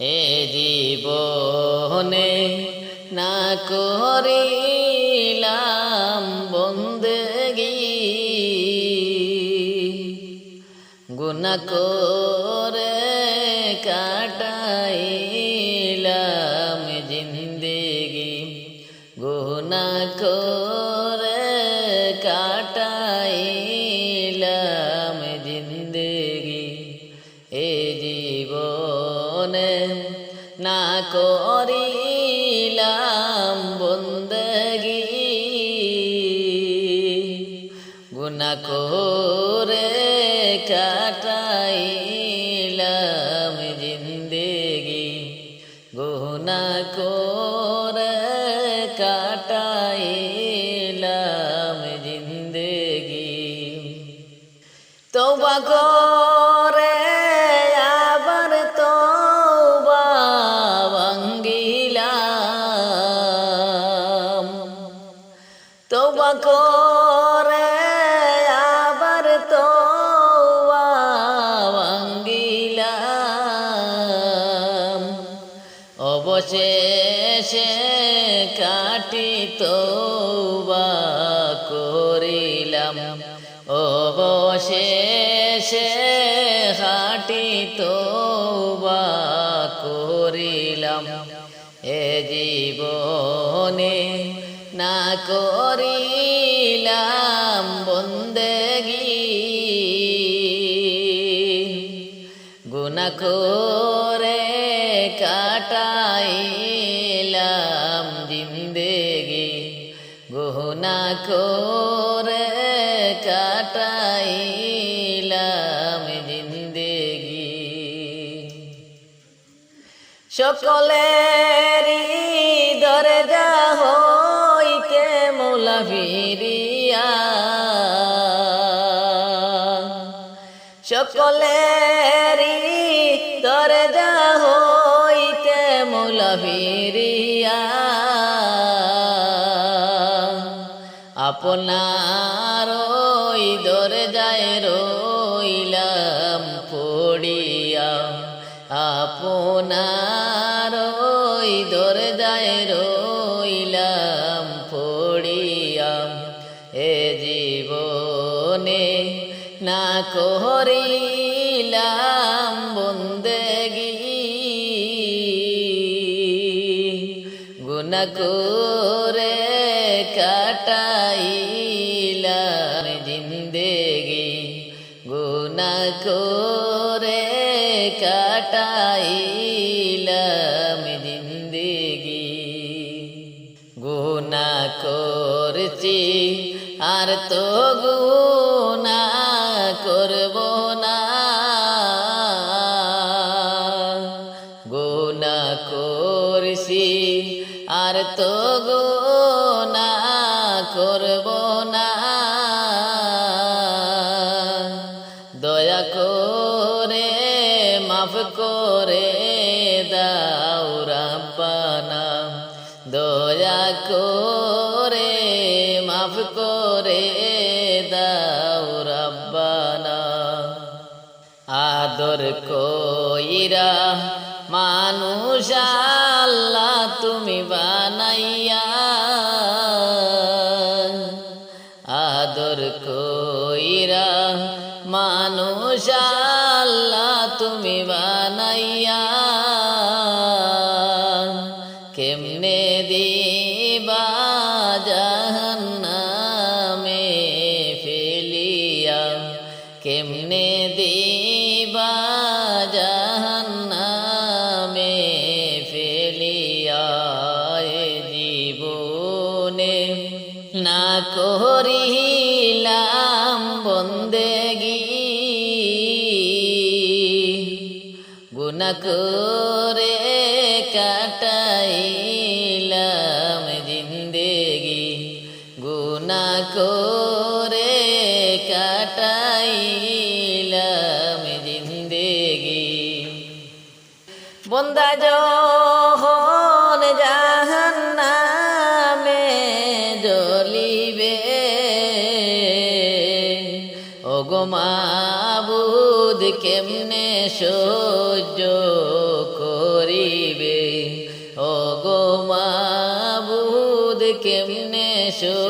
এ জীবনে না করিলাম বন্দেগি। গুনা করে কাটাইলাম করিলাম বন্দেগি গুনা করে কাটাইলাম জিন্দেগি গুনা করে কাটাইলাম জিন্দেগি সকলেরই দরজা ফিরিয়া সকলেরই দরজা হইতে মোলা ফিরিয়া আপনার ওই দরজায় রইলাম পড়িয়া। আপনার ওই দরজায় রইলাম করিলাম বন্দেগি। গুনা করে কাটাইলাম জিন্দেগি। গুনা করে কাটাইলাম জিন্দেগি। গুনা করছি আর তো গুনা আর তো গো করব। না দয়া কেমনে দিবা জাহান্নামে ফেলিয়া। কেমনে দিবা জাহান্নামে ফেলিয়া জীবনে? না করিলাম বন্দেগি। গুনা বন্দা যখন জাহান নামে জ্বলিবে ওগমাবুদ কেমনে করিবে? কেমনে সহ্য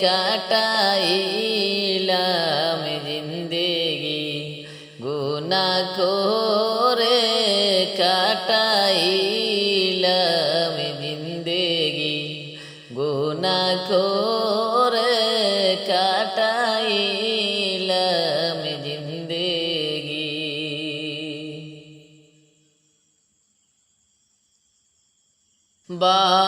কাটাইলাম জিন্দেগি। গুনা করে কাটাইলাম জিন্দেগি। গুনা করে কাটাইলাম জিন্দেগি। বারে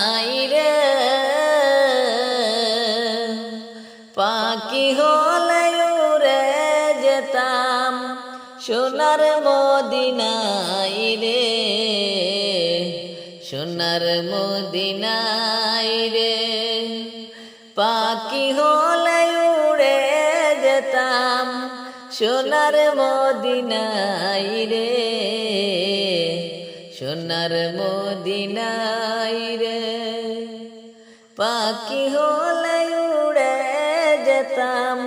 মদিনাই রে। পাখি হলে উড়ে যেতাম সোনার মদিনাই রে। সোনার মদিনাই রে। পাখি হলে উড়ে যেতাম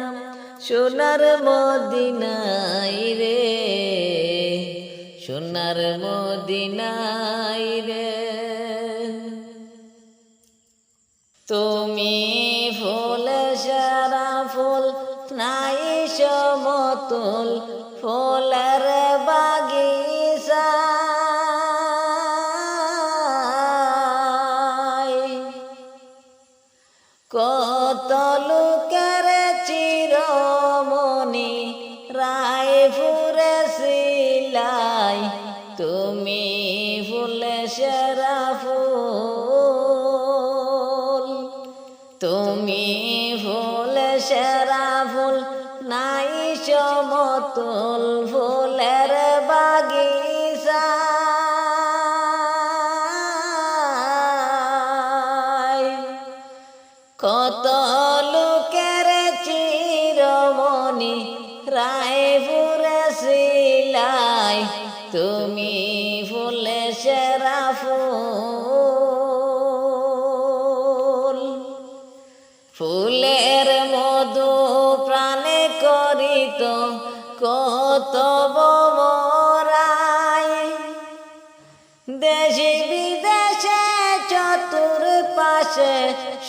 সোনার মদিনাই রে। সোনার মদিনাই রে। তুমি ফুল সারা ফুল নাই সমতুল। তুমি ভুল সেরা ভুল নাই সমতুল ফুলের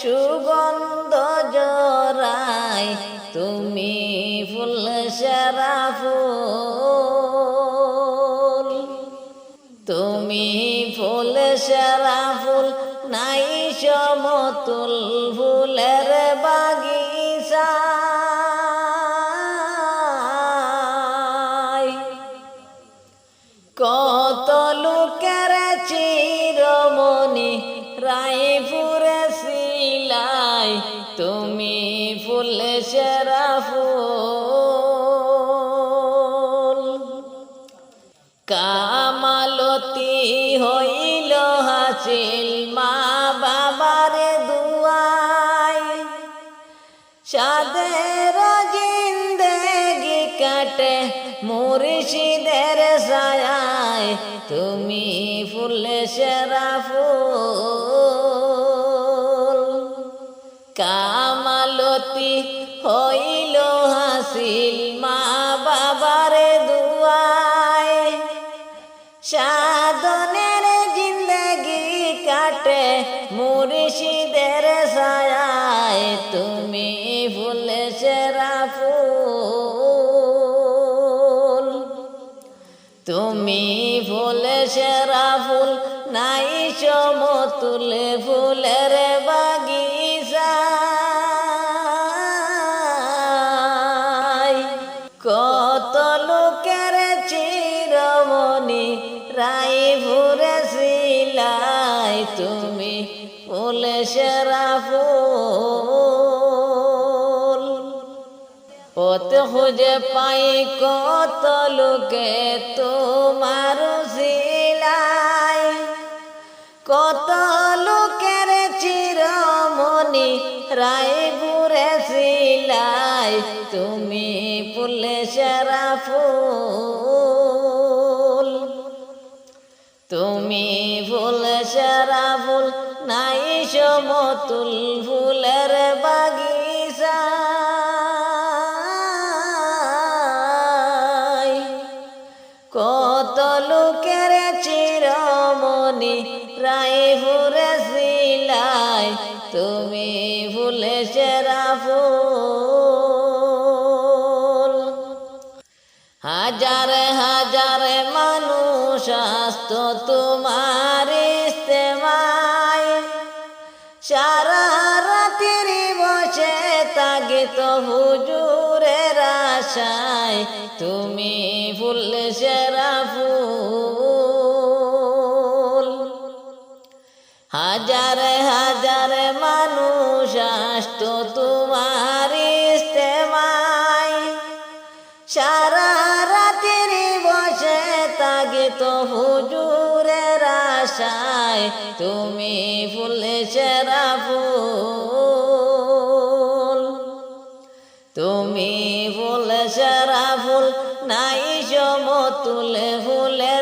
সুগন্ধ জরায় তুমি মুর্শিদের সায়ায় তুমি ফুলে সেরা ফুল। কামালতি হইল হাসিল মা বাবারে দুয়ায়। সাধনের জিন্দগি কাটে মুর্শিদের ছায়ায় তুমি শিলাই তুমি ফুল সেরা ফুল। পথ খুঁজে পাই কত লোকে তোমার শিলাই কত লোকের চিরমণি রায় বুড়ে শিলাই তুমি ফুলে সেরা ফুল। তুমি ফুলে সেরা ফুল। হাজার হাজার মানুষ আসত তোমার ইস্তেমায়। সারা রাতির বসে তো হুজুরের আশায়। তুমি ফুল সেরা ফুল। তোমার ইস্তেমায় সারা রাতের বসে তাগে তো হুজুরের আশায়। তুমি ফুলে সেরা ফুল। তুমি ফুল সেরা ফুল, নাই সমতুল তুলে বাগিচায়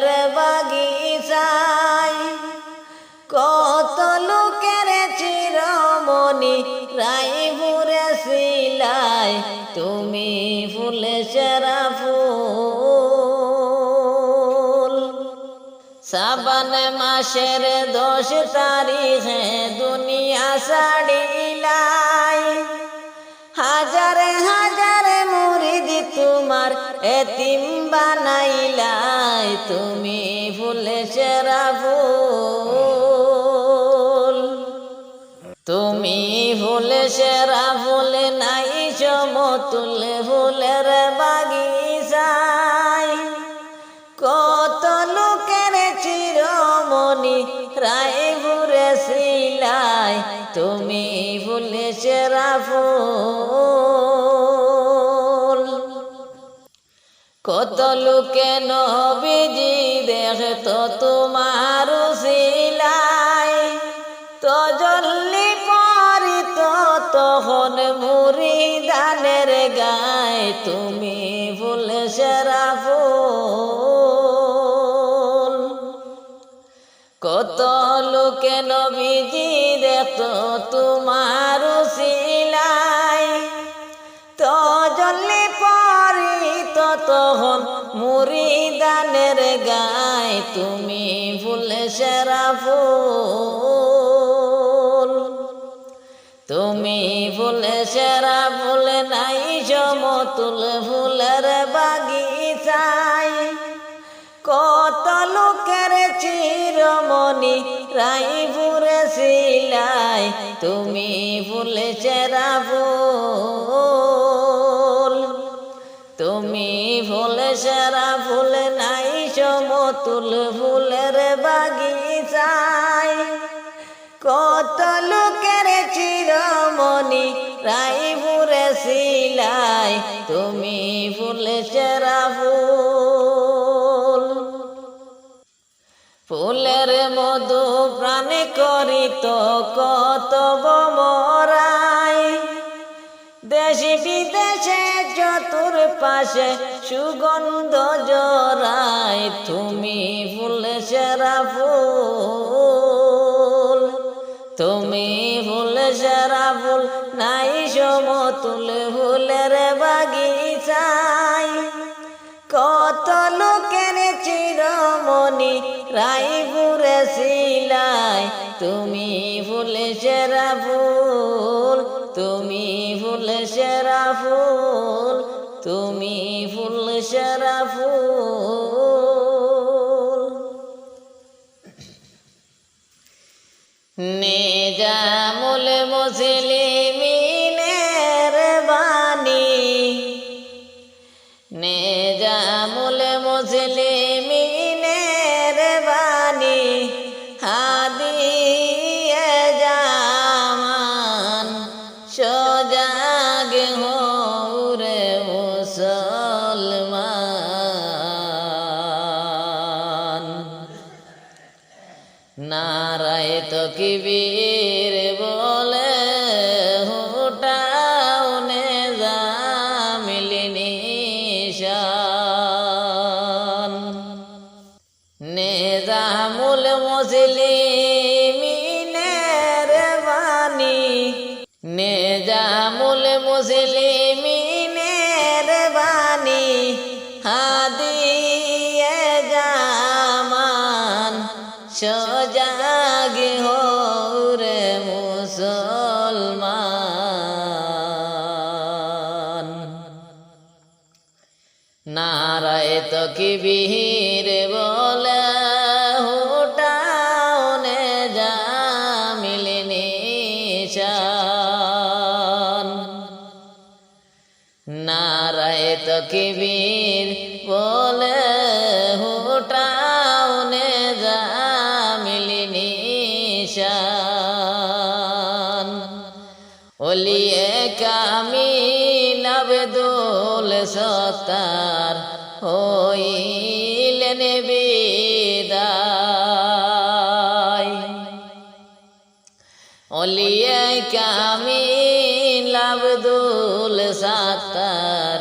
মাসের দশ তারিখে দুনিয়া সাড়িলাই হাজারে হাজারে মুরিদ তোমার এতিম বানাইলাই, তুমি ফুলে সেরা ফুল তুমি ফুলে সেরা ফুল নাই, সমতুল ফুলের বাগিচায় কত লোকে নবীজি দেখত তোমার শিলাই তো জল্লি পারিত তখন মুড়ি দানের গায় তুমি ফুল সেরা ফুল। কত লোকে নবীজি দেখত তোমার মুড়ি গায় তুমি ফুল সেরা ফুল। তুমি ফুল সেরা ফুল নাই সমতুল ফুলের বাগিচায়। কত লোকের চিরমণি রাই ফুরে শিলাই তুমি ফুল সেরা ফুল। তুমি ফুল সেরা ফুলের বাগিচায়। কত লোকের চিরমণি রাই ফুরে শিলাই তুমি ফুলে, সেরা ফুল। ফুলের মধু প্রাণ করিত কত বমরাই দেশ বিদেশে চতুর পাশে সুগন্ধ জরায় তুমি ফুল সেরা ফুল। তুমি ফুল সেরা ফুল, নাই সমতুল ফুলের বাগিচায়। কত লোকের চিরমণি রাই ঘুরে শিলাই তুমি ফুল সেরা ফুল, তুমি ফুল সেরা ফুল, তুমি ফুল নেজামুল মুসলিমিনের সজাগ হৌরে মুসলমান। নারায় তো কিবির বলে হুটাউনে জামিলিনি শান নারায় তো কিবির সত্তার হইলেন বিদায়। ওলিয়ে কামিল আব্দুল সাত্তার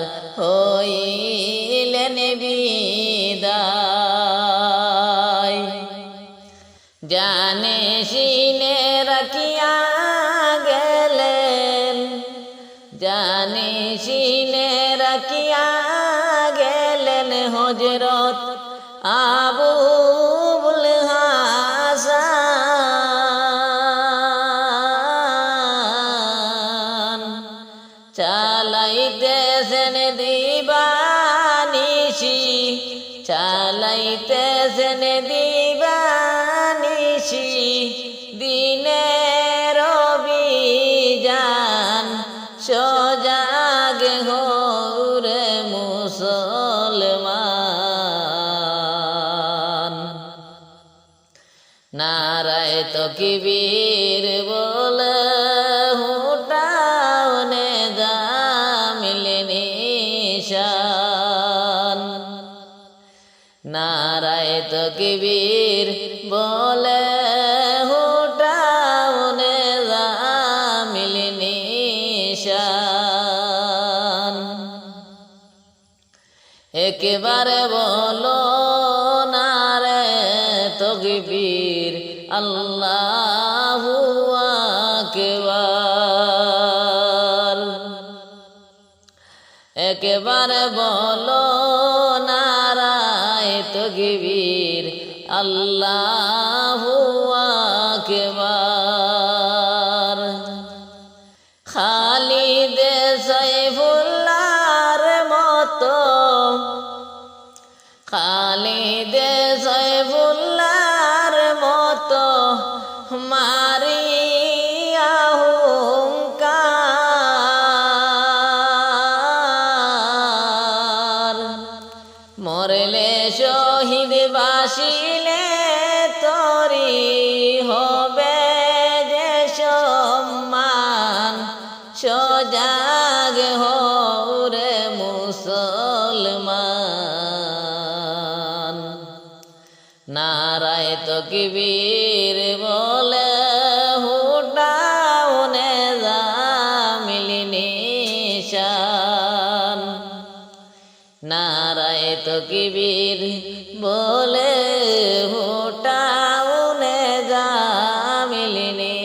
তো কিবির বলে হুটাউনে জামিলিনি শান একেবারে বলো না রে তকবীর আল্লাহু একেবারে বলো তকবীর আল্লাহু আকবার। কিবির বলে হুটাউনে জামিলিনি শান নারায় তো কিবির বলে হুটাউনে জামিলিনি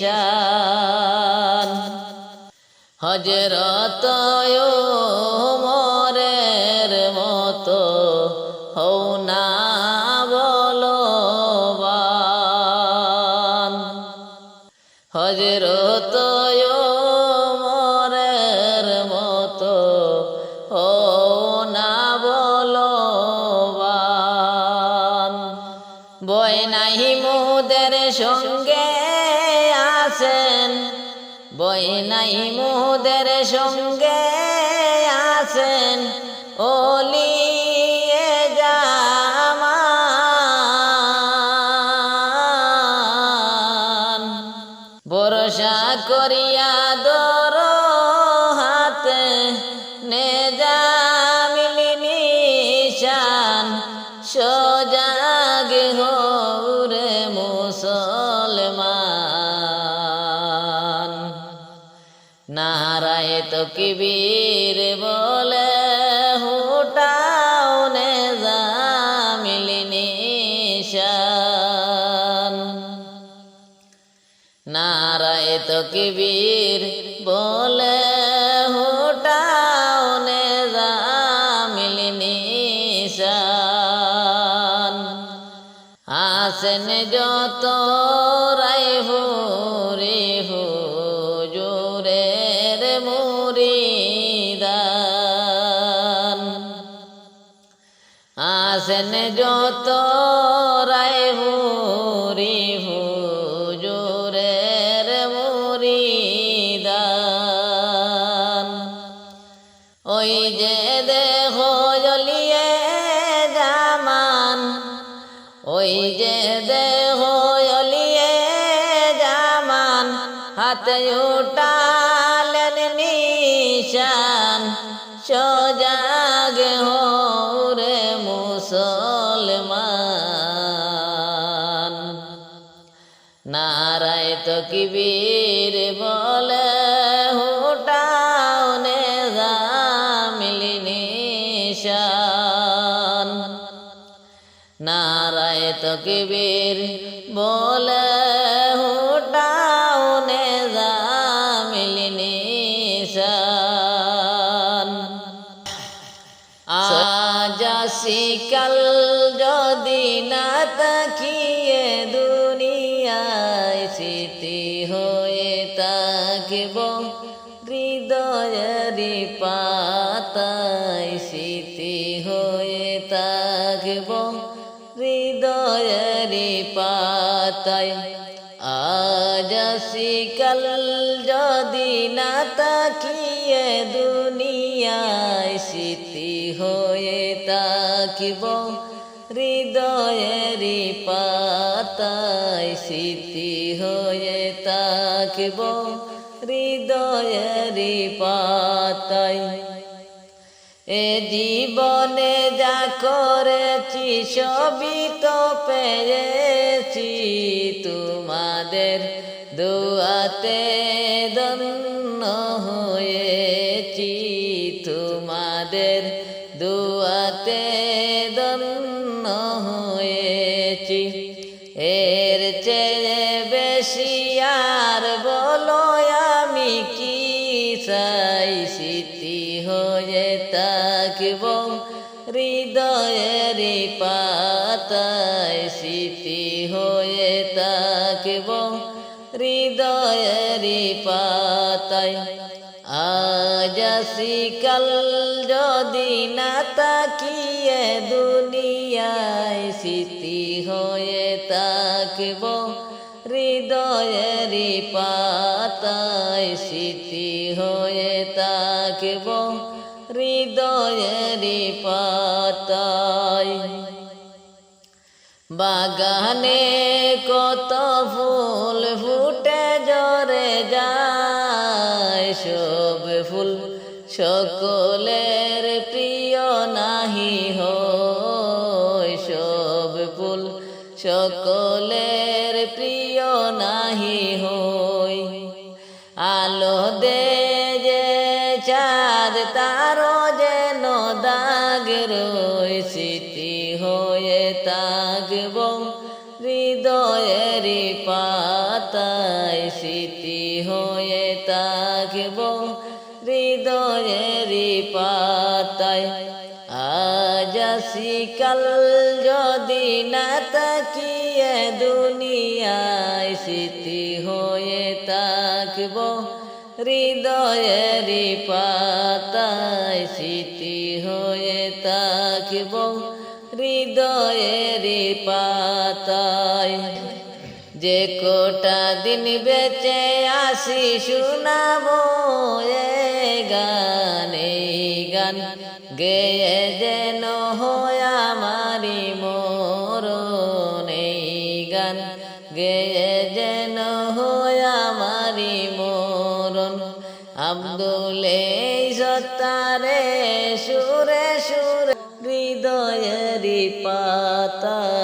শান হজরত বই নাহি মুদের সঙ্গে আছেন। বই নাই মুদের সঙ্গে আছেন। ওলি নারায় তো কিবির বলে হোটাও নে আসেন যত হাতে উঠালেন নিশান, সজাগে হরে মুসলমান। নারায় তো কিবির বলে হুটাও নে জামিলি নিশান। নারায় তো কিবির তাকব হৃদয়ের পাতায় স্মৃতি হয়ে তাকব হৃদয়ের পাতায় আজ শিকাল যদি না তাকিয়ে দুনিয়ায় স্মৃতি হয়ে তাকিব হৃদয়ের পাতায় স্মৃতি হয়ে তাকিব হৃদয়ের পাতায় এ জীবনে যা করেছি, সবই তো পেয়েছি তোমাদের দুয়াতে দন্ন হয়েছি। তোমাদের দুয়াতে দন্ন হয়েছি। এর পাতায় স্মৃতি হয়ে তাকব হৃদয়ের পাতায়। আজ শিকাল যদি না তাকিয়ে দুনিয়ায় স্মৃতি হয়ে তাকব হৃদয়ের পাতায় স্মৃতি হয়ে তাকব হৃদয়ের পাতায়। বাগানে কত ফুল ফুটে জরে যায়, সব ফুল সকলের প্রিয় নাহি হয়, সব ফুল সকলের প্রিয় নাহি হই আলো দে যে চাঁদ তারো শিকাল যদি না তাকিয়ে দুনিয়ায় স্মৃতি হয়ে থাকব, হৃদয়েরই পাতায় স্মৃতি হয়ে থাকব, হৃদয়েরই পাতায়। যে কোটা দিন বেঁচে আসি, শোনাবো এ গান। গান গেয়ে যেন হয় আমারি মোর এই গান। গে যেন হয় আমারি মরণ। আব্দুলে সত্তারে সুরে সুরে হৃদয়েরই পাতায়